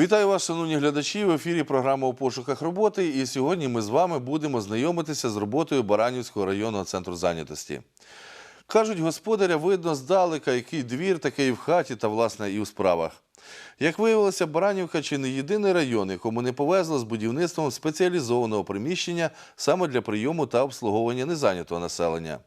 Вітаю вас, шановні глядачі. В ефірі програма у пошуках роботи. І сьогодні ми з вами будемо знайомитися з роботою Баранівського районного центру зайнятості. Кажуть, господаря видно здалека, який двір, такий в хаті та, власне, і у справах. Як виявилося, Баранівка чи не єдиний район, якому не повезло з будівництвом спеціалізованого приміщення саме для прийому та обслуговування незайнятого населення.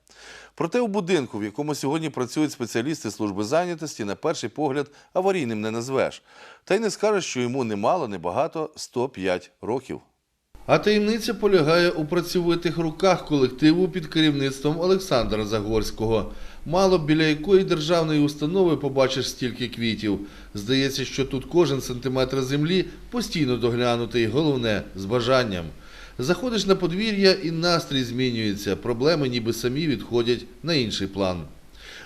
Проте у будинку, в якому сьогодні працюють спеціалісти служби зайнятості, на перший погляд аварійним не назвеш. Та й не скажеш, що йому немало, небагато 105 років. А таємниця полягає у працьовитих руках колективу під керівництвом Олександра Загорського. Мало біля якої державної установи побачиш стільки квітів. Здається, що тут кожен сантиметр землі постійно доглянутий, головне з бажанням. Заходиш на подвір'я і настрій змінюється, проблеми ніби самі відходять на інший план.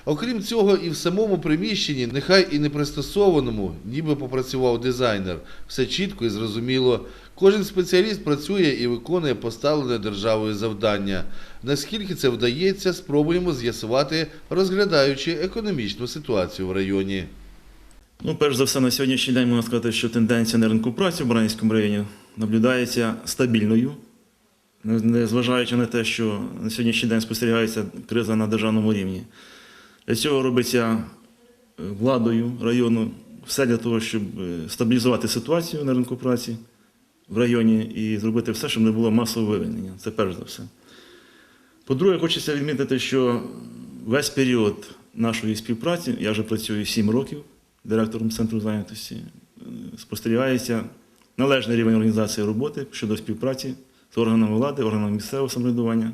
Окрім цього, і в самому приміщенні, нехай і не пристосованому, ніби попрацював дизайнер. Все чітко і зрозуміло. Кожен спеціаліст працює і виконує поставлене державою завдання. Наскільки це вдається, спробуємо з'ясувати, розглядаючи економічну ситуацію в районі. Ну, перш за все, на сьогоднішній день можна сказати, що тенденція на ринку праці в Баранівському районі наблюдається стабільною, незважаючи на те, що на сьогоднішній день спостерігається криза на державному рівні. Для цього робиться е, владою району все для того, щоб е, стабілізувати ситуацію на ринку праці в районі і зробити все, щоб не було масового вивільнення. Це перш за все. По-друге, хочеться відмітити, що весь період нашої співпраці, я вже працюю 7 років директором центру зайнятості, е, спостерігається належний рівень організації роботи щодо співпраці з органами влади, органами місцевого самоврядування,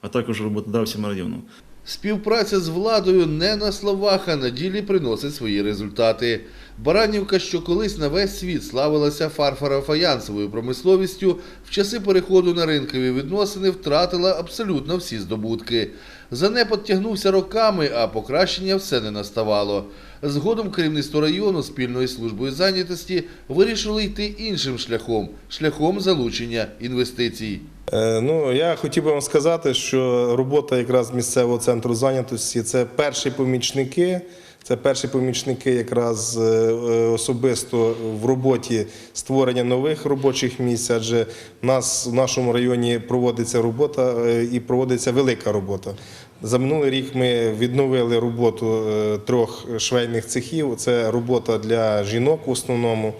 а також роботодавцями району. Співпраця з владою не на словах, а на ділі приносить свої результати. Баранівка, що колись на весь світ славилася фарфоро-фаянсовою промисловістю, в часи переходу на ринкові відносини втратила абсолютно всі здобутки. Занепад тягнувся роками, а покращення все не наставало. Згодом керівництво району спільно із службою зайнятості вирішили йти іншим шляхом шляхом залучення інвестицій. Е, Ну, я хотів би вам сказати, що робота якраз місцевого центру зайнятості це перші помічники. Це перші помічники якраз е, е, особисто в роботі створення нових робочих місць, адже в нас в нашому районі проводиться робота і проводиться велика робота. За минулий рік ми відновили роботу е, трьох швейних цехів. Це робота для жінок в основному.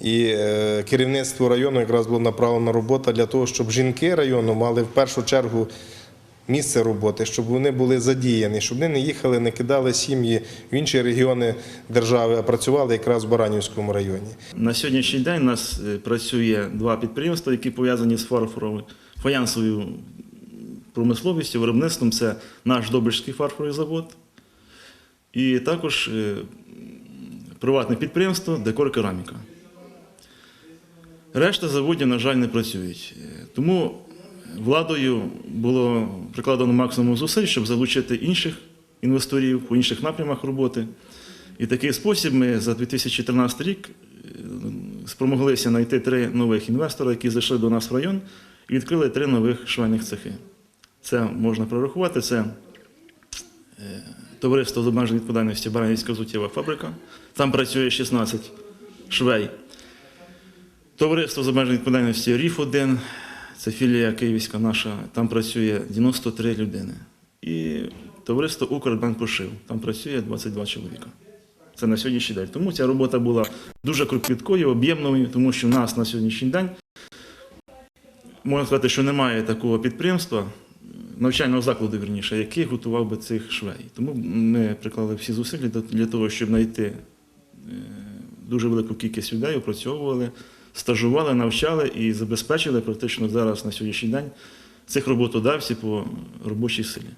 І е, керівництво району якраз було направлена робота для того, щоб жінки району мали в першу чергу місце роботи, щоб вони були задіяні, щоб вони не їхали, не кидали сім'ї в інші регіони держави, а працювали якраз в Баранівському районі. На сьогоднішній день у нас е, працює два підприємства, які пов'язані з фарфоровою фаянсовою промисловістю, виробництвом. Це наш Добричський фарфоровий завод. І також е, приватне підприємство Декор Кераміка. Решта заводів, на жаль, не працюють. Е, Тому владою було прикладено максимум зусиль, щоб залучити інших інвесторів по інших напрямах роботи. І такий спосіб ми за 2014 рік е, спромоглися знайти три нових інвестора, які зайшли до нас в район і відкрили три нових швейних цехи. Це можна прорахувати. Це е, товариство з обмеженою відповідальністю Баранівська взуттєва фабрика. Там працює 16 швей. Товариство з обмеженою відповідальністю ріф 1 це філія київська наша, там працює 93 людини. І товариство Укрбанпошив, там працює 22 чоловіка. Це на сьогоднішній день. Тому ця робота була дуже кропіткою, об'ємною, тому що в нас на сьогоднішній день можна сказати, що немає такого підприємства, навчального закладу, вірніше, який готував би цих швей. Тому ми приклали всі зусилля для того, щоб знайти е, дуже велику кількість людей, опрацьовували, стажували, навчали і забезпечили практично зараз на сьогоднішній день цих роботодавців по робочій силі.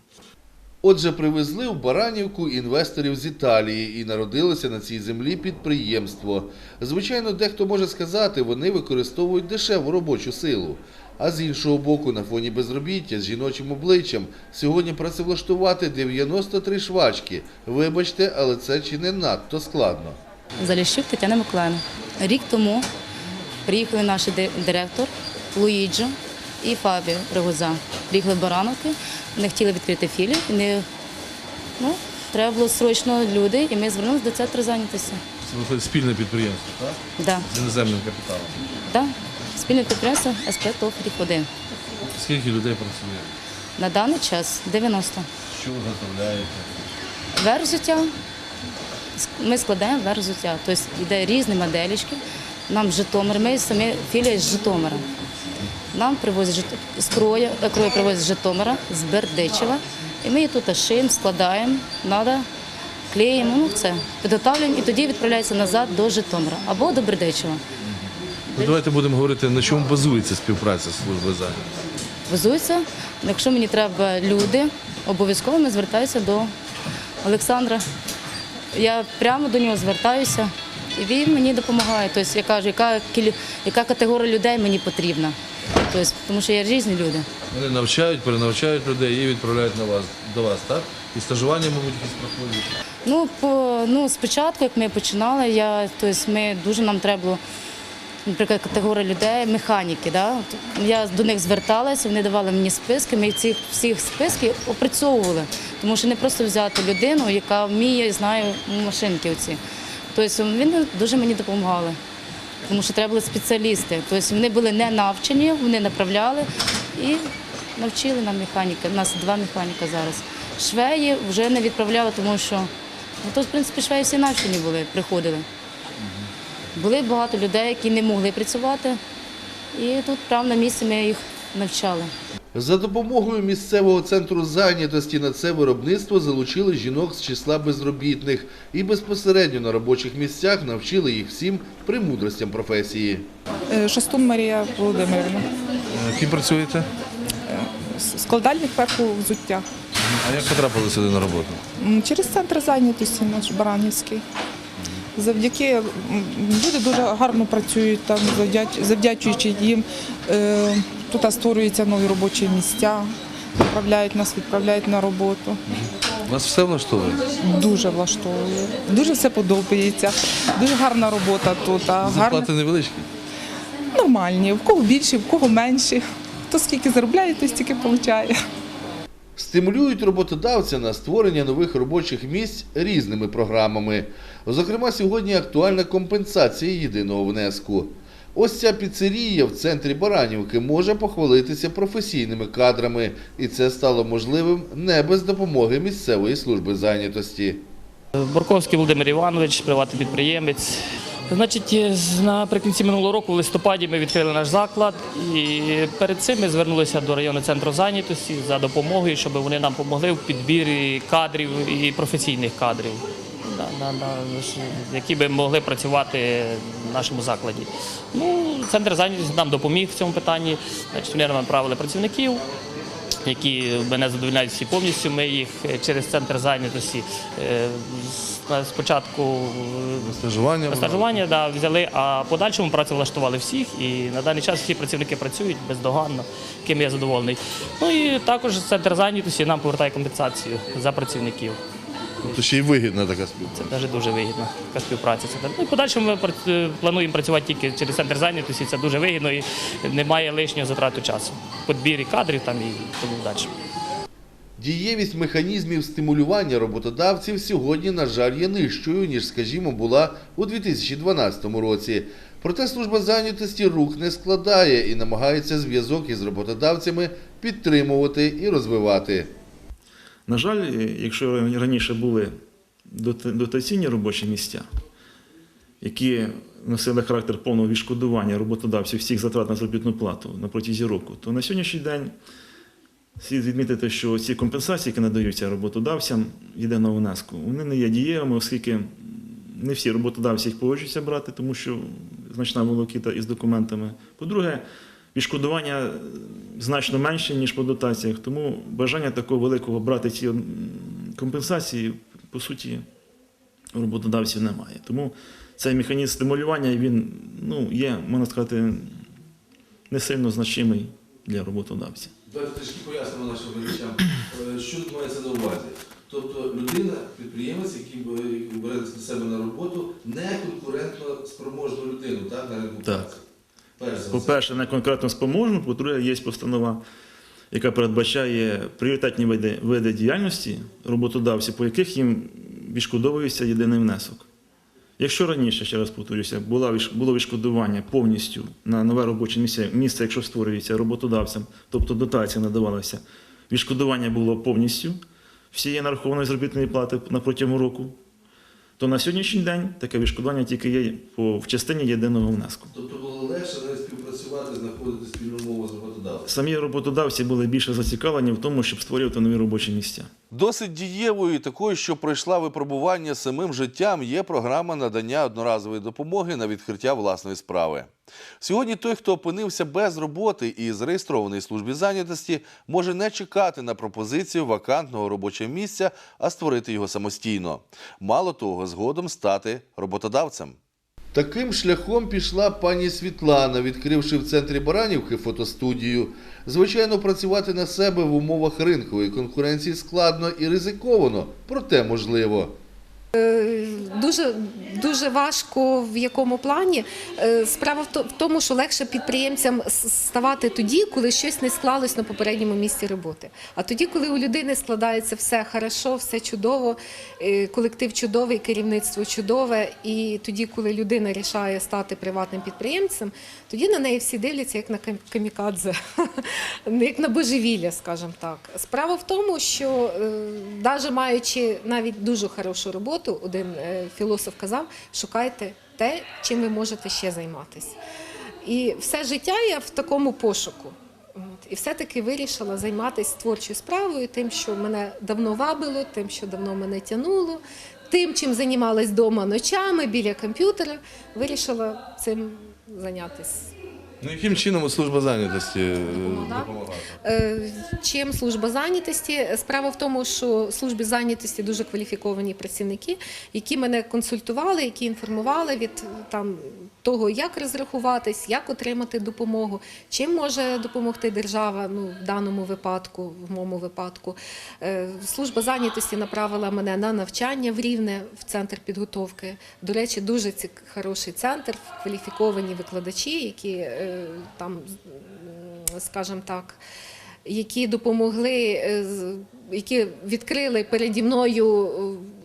Отже, привезли в Баранівку інвесторів з Італії і народилося на цій землі підприємство. Звичайно, дехто може сказати, вони використовують дешеву робочу силу. А з іншого боку, на фоні безробіття з жіночим обличчям сьогодні працевлаштувати 93 швачки. Вибачте, але це чи не надто складно. Заліщук Тетяна Миколаївна. Рік тому приїхали наші директор Луїджо і Фабіо Регоза. Приїхали в Барановки, не хотіли відкрити філію. Не, ну, треба було срочно люди, і ми звернулися до центру зайнятості. Це спільне підприємство, так? Да, З іноземним капіталом. да. Спільне підприємство СП ТОВ 1 Скільки людей працює? На даний час 90. Що виготовляєте? Верх взуття. Ми складаємо верх взуття. Тобто йде різні моделічки. Нам Житомир, ми самі філія з Житомира. Нам привозять з крою, крою привозять з Житомира, з Бердичева. І ми її тут шиємо, складаємо, надо, клеїмо, ну це, підготовлюємо і тоді відправляється назад до Житомира або до Бердичева. Ну, давайте будемо говорити, на чому базується співпраця з службою зайнятості. Везуться. Якщо мені треба люди, обов'язково ми звертаюся до Олександра. Я прямо до нього звертаюся, і він мені допомагає. Тобто я кажу, яка, кіль- яка категорія людей мені потрібна. Тобто, тому що є різні люди. Вони навчають, перенавчають людей і відправляють на вас, до вас, так? І стажування, мабуть, якісь проходять. Ну, по, ну, спочатку, як ми починали, я, тобто ми дуже нам треба було, наприклад, категорія людей, механіки. Да? Я до них зверталася, вони давали мені списки, ми ці всіх списки опрацьовували. Тому що не просто взяти людину, яка вміє, знає машинки оці. Тобто вони дуже мені допомагали. Тому що треба були спеціалісти. Тобто вони були не навчені, вони направляли і навчили нам механіки. У нас два механіка зараз. Швеї вже не відправляли, тому що ну, то, в принципі, швеї всі навчені були, приходили. Були багато людей, які не могли працювати, і тут прямо на місці ми їх навчали. За допомогою місцевого центру зайнятості на це виробництво залучили жінок з числа безробітних і безпосередньо на робочих місцях навчили їх всім премудростям професії. Е, Шастун Марія Володимирівна. Ким працюєте? С- Складальник перху взуття. А як потрапили сюди на роботу? Через центр зайнятості наш Баранівський. Завдяки люди дуже гарно працюють там, завдячуючи їм. е, Тут створюються нові робочі місця, направляють нас, відправляють на роботу. Вас все влаштовує? Дуже влаштовує. Дуже все подобається. Дуже гарна робота тут. Гарна, Зарплати невеличкі. нормальні. В кого більше, в кого менше. Хто скільки заробляє, той стільки отримує. Стимулюють роботодавця на створення нових робочих місць різними програмами. Зокрема, сьогодні актуальна компенсація єдиного внеску. Ось ця піцерія в центрі Баранівки може похвалитися професійними кадрами, і це стало можливим не без допомоги місцевої служби зайнятості. Борковський Володимир Іванович, приватний підприємець. Значить, е, наприкінці минулого року, в листопаді, ми відкрили наш заклад, і перед цим ми звернулися до районного центру зайнятості за допомогою, щоб вони нам допомогли в підбірі кадрів і професійних кадрів, які би могли працювати в нашому закладі. Ну, центр зайнятості нам допоміг в цьому питанні. Значить, вони нам направили працівників які мене задовольняють всі повністю. Ми їх е, через центр зайнятості е, спочатку е, Стажування. стажування да, взяли, а подальшому працевлаштували всіх. І на даний час всі працівники працюють бездоганно, ким я задоволений. Ну і також центр зайнятості нам повертає компенсацію за працівників. Тобто ще й вигідна така співпраця. Це дуже дуже вигідна така співпраця. Це ну, і в подальшому ми плануємо працювати тільки через центр зайнятості. Це дуже вигідно і немає лишнього затрату часу. Подбірі кадрів там і тому далі. Дієвість механізмів стимулювання роботодавців сьогодні, на жаль, є нижчою, ніж, скажімо, була у 2012 році. Проте служба зайнятості рук не складає і намагається зв'язок із роботодавцями підтримувати і розвивати. На жаль, якщо раніше були дотаційні робочі місця, які носили характер повного відшкодування роботодавців всіх затрат на заробітну плату на протязі року, то на сьогоднішній день слід відмітити, що ці компенсації, які надаються роботодавцям єдиного внеску, вони не є дієвими, оскільки не всі роботодавці їх погоджуються брати, тому що значна волокіта із документами. По-друге, відшкодування значно менше, ніж по дотаціях, тому бажання такого великого брати ці компенсації, по суті, у роботодавців немає. Тому цей механізм стимулювання він ну, є, можна сказати, не сильно значимий для роботодавця. Давайте трішки пояснимо нашим глядачам, е, що тут мається на увазі. Тобто людина, підприємець, який бере на себе на роботу, не конкурентно спроможну людину так, на ринку Так. праці. По-перше, не конкретно спроможну, по-друге, є постанова, яка передбачає пріоритетні види, види діяльності роботодавців, по яких їм відшкодовується єдиний внесок. Якщо раніше, ще раз повторюся, було відшкодування повністю на нове робоче місце, місце, якщо створюється роботодавцем, тобто дотація надавалася, відшкодування було повністю всієї нарахованої заробітної плати на протягом року, то на сьогоднішній день таке відшкодування тільки є по, в частині єдиного внеску. Тобто було легше навіть співпрацювати, знаходити спільну мову з роботодавцем. Самі роботодавці були більше зацікавлені в тому, щоб створювати нові робочі місця. Досить дієвою і такою, що пройшла випробування самим життям, є програма надання одноразової допомоги на відкриття власної справи. Сьогодні той, хто опинився без роботи і зареєстрований в службі зайнятості, може не чекати на пропозицію вакантного робочого місця, а створити його самостійно. Мало того, згодом стати роботодавцем. Таким шляхом пішла пані Світлана, відкривши в центрі Баранівки фотостудію. Звичайно, працювати на себе в умовах ринкової конкуренції складно і ризиковано, проте можливо. Дуже дуже важко в якому плані. Е, Справа в тому, що легше підприємцям ставати тоді, коли щось не склалось на попередньому місці роботи. А тоді, коли у людини складається все хорошо, все чудово, е, колектив чудовий, керівництво чудове, і тоді, коли людина рішає стати приватним підприємцем, тоді на неї всі дивляться як на кам- камікадзе, як на божевілля, скажімо так. Справа в тому, що навіть маючи навіть дуже хорошу роботу, один е, філософ казав, шукайте те, чим ви можете ще займатися. І все життя я в такому пошуку. І все-таки вирішила займатися творчою справою, тим, що мене давно вабило, тим, що давно мене тягнуло, тим, чим займалась вдома ночами біля комп'ютера, вирішила цим зайнятися. Ну яким чином служба зайнятості е, Допомогла? допомагає? Е, Чим служба зайнятості? Справа в тому, що в службі зайнятості дуже кваліфіковані працівники, які мене консультували, які інформували від там того, як розрахуватись, як отримати допомогу, чим може допомогти держава. Ну в даному випадку, в моєму випадку, Е, служба зайнятості направила мене на навчання в Рівне в центр підготовки. До речі, дуже хороший центр, кваліфіковані викладачі, які е, там, скажімо так які допомогли, е, які відкрили переді мною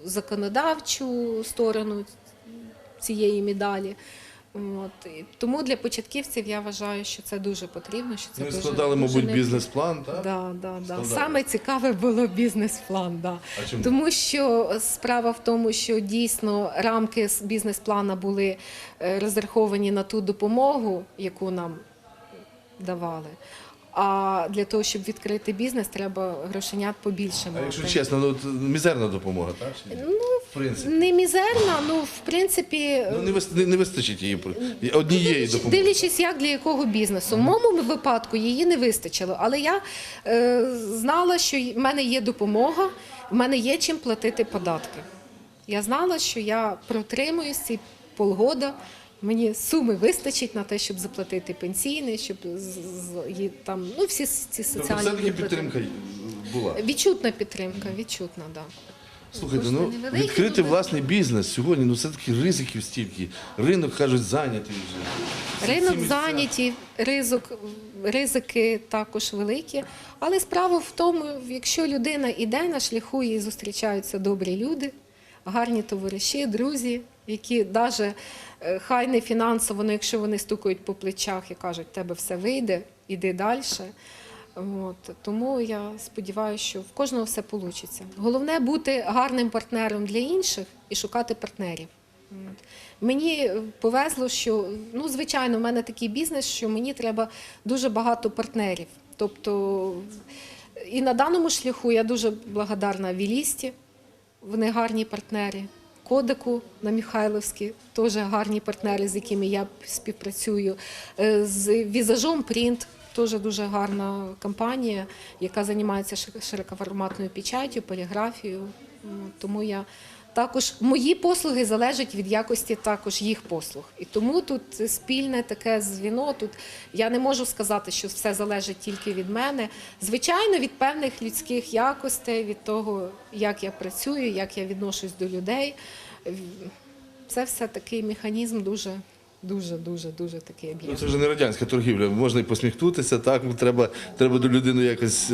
законодавчу сторону цієї медалі. От. І Тому для початківців я вважаю, що це дуже потрібно. Що це Ми дуже, складали, дуже мабуть, необхідно. бізнес-план, так? Да, да, да. Саме цікаве було бізнес-план. Да. А чому? Тому що справа в тому, що дійсно рамки бізнес-плана були е, розраховані на ту допомогу, яку нам давали. А для того, щоб відкрити бізнес, треба грошенят побільше А мати. якщо чесно, ну мізерна допомога, так? Ну, в принципі. не мізерна, ну в принципі. Ну, не, вис- не, вистачить її однієї допомоги. Дивлячись, як для якого бізнесу. В моєму випадку її не вистачило, але я е, знала, що в мене є допомога, в мене є чим платити податки. Я знала, що я протримуюсь ці полгода. Мені суми вистачить на те, щоб заплатити пенсійний, щоб там ну всі ці Тобто соціальні все-таки підтримка була. Відчутна підтримка, відчутна, да. Слухайте, ну відкрити ну, власний бізнес сьогодні, ну все-таки ризиків стільки. Ринок, кажуть, зайнятий вже. Ринок зайняті, ризик, ризики також великі. Але справа в тому, якщо людина іде на шляху, їй зустрічаються добрі люди, гарні товариші, друзі, які навіть хай не фінансово, але якщо вони стукають по плечах і кажуть, тебе все вийде, іди далі. От, тому я сподіваюся, що в кожного все вийде. Головне бути гарним партнером для інших і шукати партнерів. От. Мені повезло, що ну звичайно, в мене такий бізнес, що мені треба дуже багато партнерів. Тобто і на даному шляху я дуже благодарна Вілісті, вони гарні партнери. Кодеку на Михайловській теж гарні партнери, з якими я співпрацюю. Е, З візажом Принт теж дуже гарна компанія, яка займається шир- широкоформатною печаттю, поліграфією. Тому я також мої послуги залежать від якості також їх послуг. І тому тут спільне таке звіно. Тут я не можу сказати, що все залежить тільки від мене. Звичайно, від певних людських якостей, від того, як я працюю, як я відношусь до людей. Це все такий механізм дуже, дуже, дуже, дуже такий Ну, це вже не радянська торгівля. Можна і посміхнутися, так треба, треба до людини якось. е,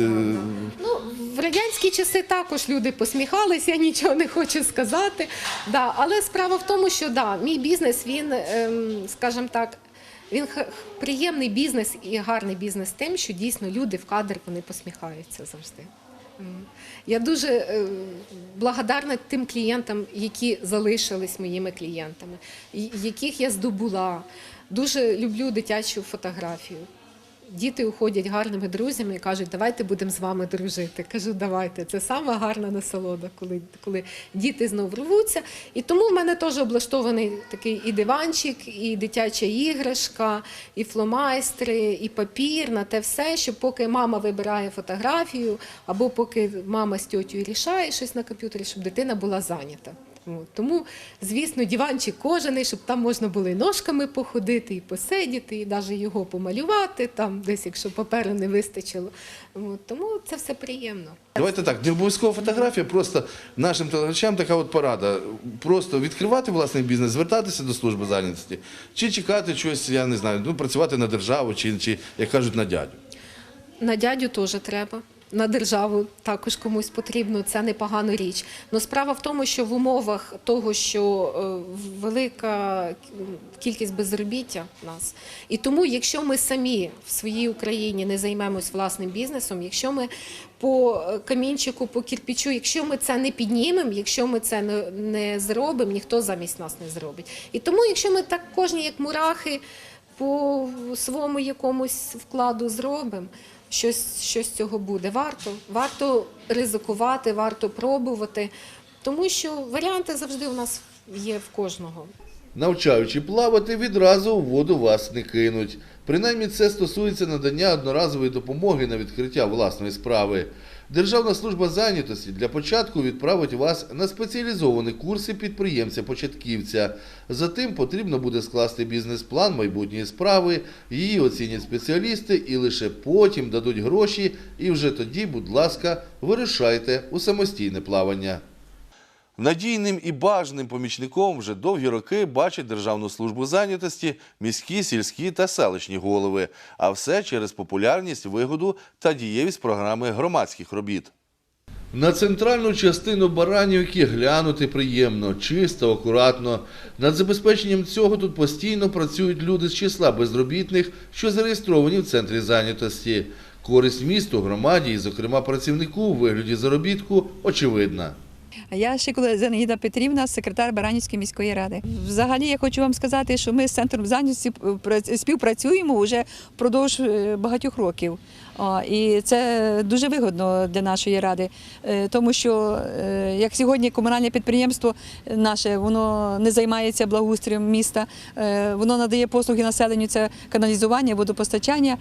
Ну, В радянські часи також люди посміхалися, я нічого не хочу сказати. Да, але справа в тому, що да, мій бізнес, він, ем, скажімо так, він приємний бізнес і гарний бізнес тим, що дійсно люди в кадр вони посміхаються завжди. Я дуже е, благодарна тим клієнтам, які залишились моїми клієнтами, яких я здобула. Дуже люблю дитячу фотографію. Діти уходять гарними друзями і кажуть, давайте будемо з вами дружити. Кажу, давайте. Це сама гарна насолода, коли, коли діти знов рвуться. І тому в мене теж облаштований такий і диванчик, і дитяча іграшка, і фломайстри, і папір на те все, щоб поки мама вибирає фотографію, або поки мама з тьотю рішає щось на комп'ютері, щоб дитина була зайнята. От. Тому, звісно, диванчик кожаний, щоб там можна було і ножками походити, і посидіти, і навіть його помалювати, там десь, якщо паперу не вистачило. Тому це все приємно. Давайте так, не обов'язково фотографія, просто нашим телеглядачам така от порада. Просто відкривати власний бізнес, звертатися до служби зайнятості, чи чекати щось, я не знаю, ну працювати на державу, чи, чи як кажуть, на дядю. На дядю теж треба. На державу також комусь потрібно, це непогана річ. Но справа в тому, що в умовах того, що е, велика кількість безробіття в нас, і тому, якщо ми самі в своїй Україні не займемось власним бізнесом, якщо ми по е, камінчику, по кірпічу, якщо ми це не піднімемо, якщо ми це не, не зробимо, ніхто замість нас не зробить. І тому, якщо ми так кожні як мурахи по своєму якомусь вкладу зробимо, щось, щось цього буде. Варто, варто ризикувати, варто пробувати, тому що варіанти завжди у нас є в кожного. Навчаючи плавати, відразу у воду вас не кинуть. Принаймні це стосується надання одноразової допомоги на відкриття власної справи. Державна служба зайнятості для початку відправить вас на спеціалізовані курси підприємця-початківця. Затим потрібно буде скласти бізнес-план майбутньої справи, її оцінять спеціалісти і лише потім дадуть гроші, і вже тоді, будь ласка, вирішайте у самостійне плавання. Надійним і бажаним помічником вже довгі роки бачать Державну службу зайнятості міські, сільські та селищні голови, а все через популярність, вигоду та дієвість програми громадських робіт. На центральну частину Баранівки глянути приємно, чисто, акуратно. Над забезпеченням цього тут постійно працюють люди з числа безробітних, що зареєстровані в центрі зайнятості. Користь місту, громаді і, зокрема, працівнику у вигляді заробітку очевидна. Я Шикула Зенаїда Петрівна, секретар Баранівської міської ради. Взагалі я хочу вам сказати, що ми з центром зайнятості пра- співпрацюємо вже впродовж е, багатьох років. І це дуже вигодно для нашої ради, Е, тому що е, як сьогодні комунальне підприємство наше воно не займається благоустрієм міста, е, воно надає послуги населенню, це каналізування, водопостачання,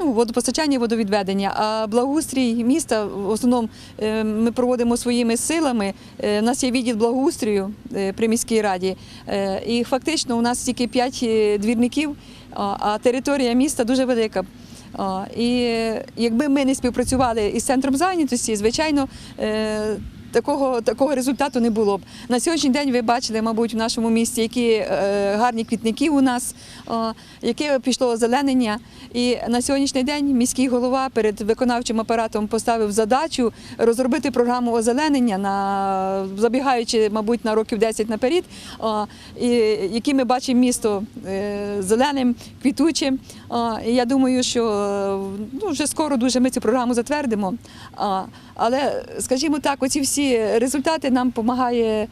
ну, водопостачання, водовідведення. А благоустрій міста в основному ми проводимо своїми силами. У нас є відділ благоустрою при міській раді, і фактично у нас тільки 5 двірників, а територія міста дуже велика. І якби ми не співпрацювали із центром зайнятості, звичайно. е, Такого, такого результату не було б. На сьогоднішній день ви бачили, мабуть, в нашому місті, які е, гарні квітники у нас, яке пішло озеленення. І на сьогоднішній день міський голова перед виконавчим апаратом поставив задачу розробити програму озеленення, на, забігаючи, мабуть, на років 10 наперед, які ми бачимо місто е, зеленим, квітучим. І я думаю, що е, ну, вже скоро дуже ми цю програму затвердимо. Але, скажімо так, оці всі результати нам допомагає.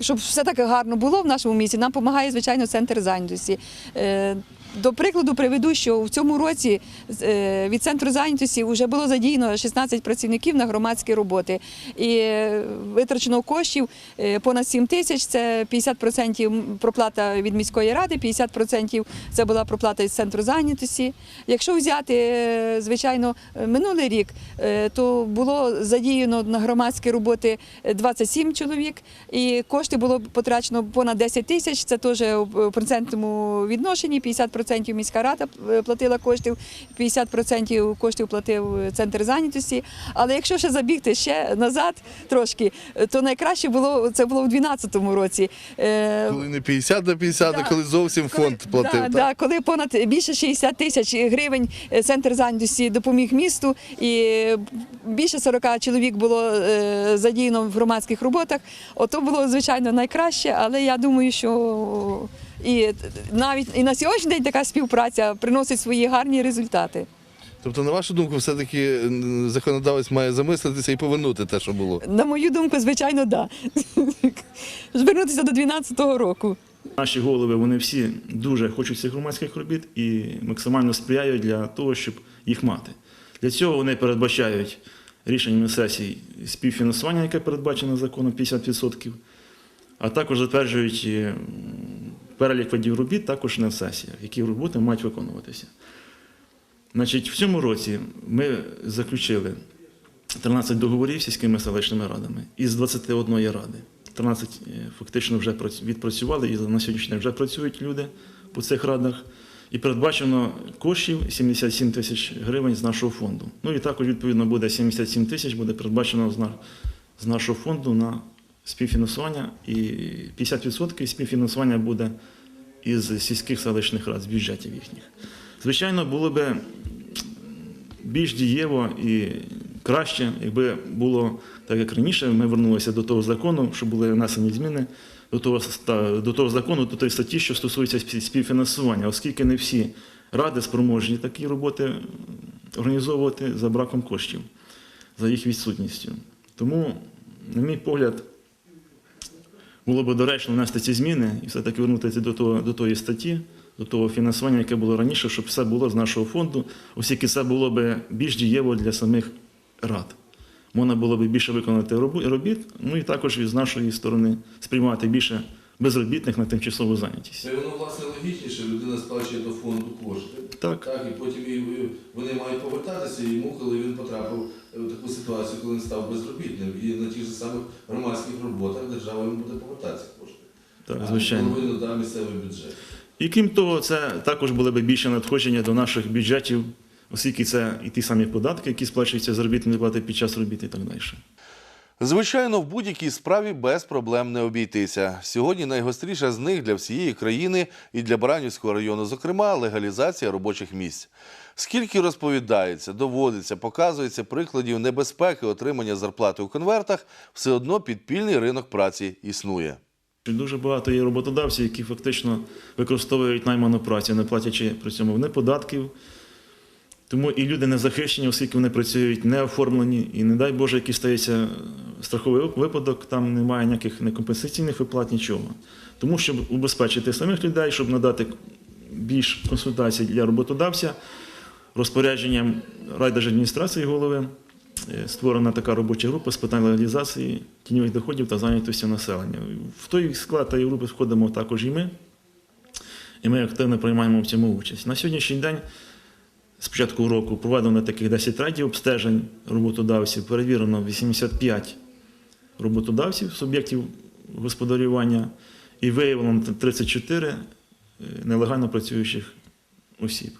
Е, щоб все так гарно було в нашому місті, нам допомагає, звичайно, центр зайнятості. До прикладу приведу, що в цьому році е, від центру зайнятості вже було задіяно 16 працівників на громадські роботи. І е, витрачено коштів е, понад 7 тисяч, це 50% проплата від міської ради, 50% це була проплата від центру зайнятості. Якщо взяти, звичайно, минулий рік, то було задіяно на громадські роботи 27 чоловік, і кошти було потрачено понад 10 тисяч, це теж у процентному відношенні 50% 50% міська рада е, платила коштів, 50% коштів платив е, центр зайнятості. Але якщо ще забігти ще назад трошки, е, то найкраще було це було в 2012 році. Коли не 50 на 50, а коли зовсім фонд платив. Да, так? да, коли понад більше 60 тисяч гривень центр зайнятості допоміг місту, і більше 40 чоловік було задіяно в громадських роботах. Ото було звичайно найкраще, але я думаю, що і навіть і на сьогоднішній день така співпраця приносить свої гарні результати. Тобто, на вашу думку, все-таки законодавець має замислитися і повернути те, що було. На мою думку, звичайно, да. Звернутися до 2012 року. Наші голови вони всі дуже хочуть цих громадських робіт і максимально сприяють для того, щоб їх мати. Для цього вони передбачають рішеннями сесій співфінансування, яке передбачено законом 50%, а також затверджують перелік видів робіт також на сесіях, які роботи мають виконуватися. Значить, в цьому році ми заключили 13 договорів з сільськими селищними радами із 21 ради. 13 е, фактично вже відпрацювали і на сьогоднішній день вже працюють люди по цих радах. І передбачено коштів 77 тисяч гривень з нашого фонду. Ну і також, відповідно, буде 77 тисяч буде передбачено з нашого фонду на співфінансування. І 50% співфінансування буде із сільських селищних рад, з бюджетів їхніх. Звичайно, було би більш дієво і краще, якби було так, як раніше, ми вернулися до того закону, що були внесені зміни до того, до того закону, до тої статті, що стосується спів- співфінансування, оскільки не всі ради спроможні такі роботи організовувати за браком коштів, за їх відсутністю. Тому, на мій погляд, було б доречно внести ці зміни і все-таки вернутися до, того, до тої статті, до того фінансування, яке було раніше, щоб все було з нашого фонду, оскільки це було б більш дієво для самих рад. Можна було б більше виконати робіт, ну і також з нашої сторони сприймати більше безробітних на тимчасову зайнятість. Це воно власне логічніше, людина сплачує до фонду кошти. Так. Так, і потім вони мають повертатися йому, коли він потрапив таку ситуацію, коли він став безробітним. І на тих же самих громадських роботах держава йому буде повертатися кошти. Так, звичайно. половину да, місцевий бюджет. І крім того, це також були б більше надходження до наших бюджетів, оскільки це і ті самі податки, які сплачуються з заробітної плати під час робіт і так далі. Звичайно, в будь-якій справі без проблем не обійтися. Сьогодні найгостріша з них для всієї країни і для Баранівського району, зокрема, легалізація робочих місць. Скільки розповідається, доводиться, показується прикладів небезпеки отримання зарплати у конвертах, все одно підпільний ринок праці існує. Дуже багато є роботодавців, які фактично використовують найману працю, не платячи при цьому не податків. Тому і люди не захищені, оскільки вони працюють не оформлені, і не дай Боже, який стається страховий випадок, там немає ніяких не компенсаційних виплат, нічого. Тому, щоб убезпечити самих людей, щоб надати більш консультацій для роботодавця, розпорядженням райдержадміністрації голови е, створена така робоча група з питань легалізації тіньових доходів та зайнятості населення. В той склад тієї групи входимо також і ми, і ми активно приймаємо в цьому участь. На сьогоднішній день з початку року проведено таких 10 радів обстежень роботодавців, перевірено 85 роботодавців, суб'єктів господарювання, і виявлено 34 е, нелегально працюючих осіб.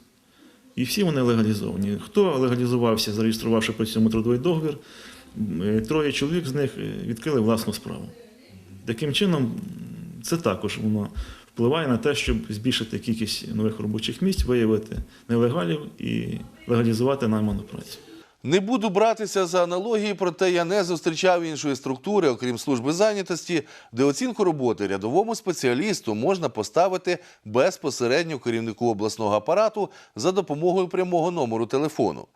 І всі вони легалізовані. Хто легалізувався, зареєструвавши при цьому трудовий договір, е, троє чоловік з них е, відкрили власну справу. Таким чином, це також воно впливає на те, щоб збільшити кількість нових робочих місць, виявити нелегалів і легалізувати найману працю. Не буду братися за аналогії, проте я не зустрічав іншої структури, окрім служби зайнятості, де оцінку роботи рядовому спеціалісту можна поставити безпосередньо керівнику обласного апарату за допомогою прямого номеру телефону.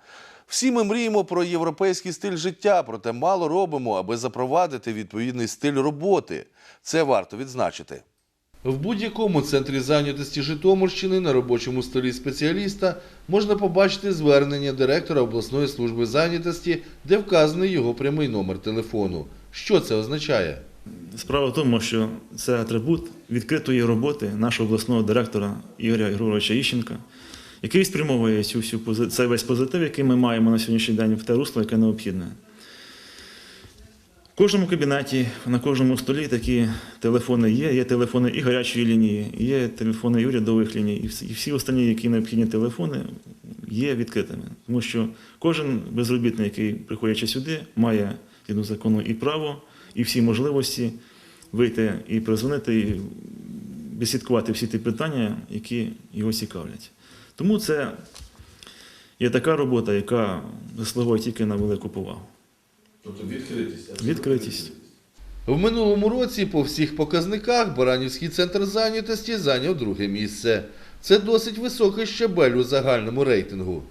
Всі ми мріємо про європейський стиль життя, проте мало робимо, аби запровадити відповідний стиль роботи. Це варто відзначити. В будь-якому центрі зайнятості Житомирщини на робочому столі спеціаліста можна побачити звернення директора обласної служби зайнятості, де вказаний його прямий номер телефону. Що це означає? Справа в тому, що це атрибут відкритої роботи нашого обласного директора Ігоря Григоровича Іщенка, який спрямовує цю всю цей весь позитив, який ми маємо на сьогоднішній день в те русло, яке необхідне. В кожному кабінеті, на кожному столі такі телефони є. Є телефони і гарячої лінії, є телефони і урядових ліній, і всі, останні, які необхідні телефони, є відкритими. Тому що кожен безробітний, який приходячи сюди, має згідно закону і право, і всі можливості вийти і призвонити, і відслідкувати всі ті питання, які його цікавлять. Тому це є така робота, яка заслуговує тільки на велику повагу. Тобто відкритість. Відкритість. В минулому році по всіх показниках Баранівський центр зайнятості зайняв друге місце. Це досить високий щабель у загальному рейтингу.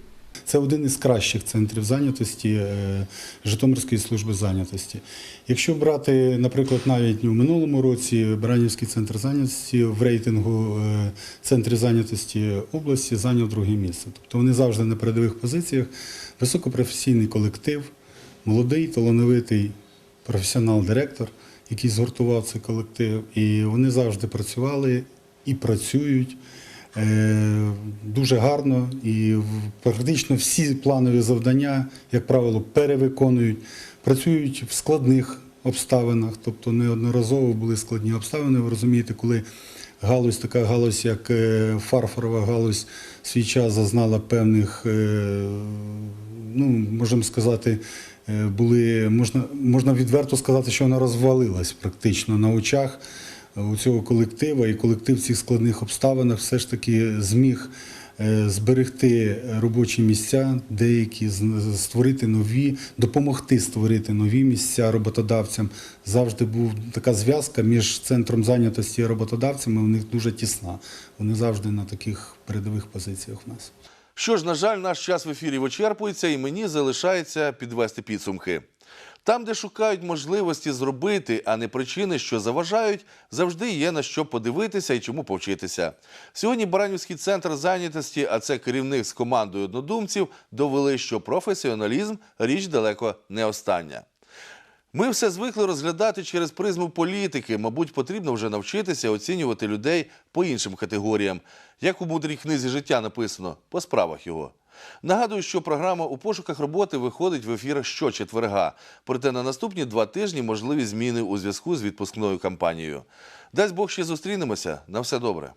Це один із кращих центрів зайнятості е, Житомирської служби зайнятості. Якщо брати, наприклад, навіть у минулому році Баранівський центр зайнятості в рейтингу е, центрів зайнятості області зайняв друге місце. Тобто вони завжди на передових позиціях, високопрофесійний колектив, молодий, талановитий професіонал-директор, який згуртував цей колектив. І вони завжди працювали і працюють. Е, Дуже гарно і практично всі планові завдання, як правило, перевиконують, працюють в складних обставинах, тобто неодноразово були складні обставини. Ви розумієте, коли галузь, така галузь, як е, фарфорова галузь, свій час зазнала певних, е, ну можемо сказати, е, були можна, можна відверто сказати, що вона розвалилась практично на очах у цього колектива, і колектив в цих складних обставинах все ж таки зміг е, зберегти робочі місця, деякі створити нові, допомогти створити нові місця роботодавцям. Завжди був така зв'язка між центром зайнятості і роботодавцями. У них дуже тісна. Вони завжди на таких передових позиціях у нас. Що ж, на жаль, наш час в ефірі вичерпується, і мені залишається підвести підсумки. Там, де шукають можливості зробити, а не причини, що заважають, завжди є на що подивитися і чому повчитися. Сьогодні Баранівський центр зайнятості, а це керівник з командою однодумців, довели, що професіоналізм річ далеко не остання. Ми все звикли розглядати через призму політики. Мабуть, потрібно вже навчитися оцінювати людей по іншим категоріям. Як у мудрій книзі життя написано, по справах його. Нагадую, що програма у пошуках роботи виходить в ефір щочетверга. Проте на наступні два тижні можливі зміни у зв'язку з відпускною кампанією. Дасть Бог ще зустрінемося. На все добре.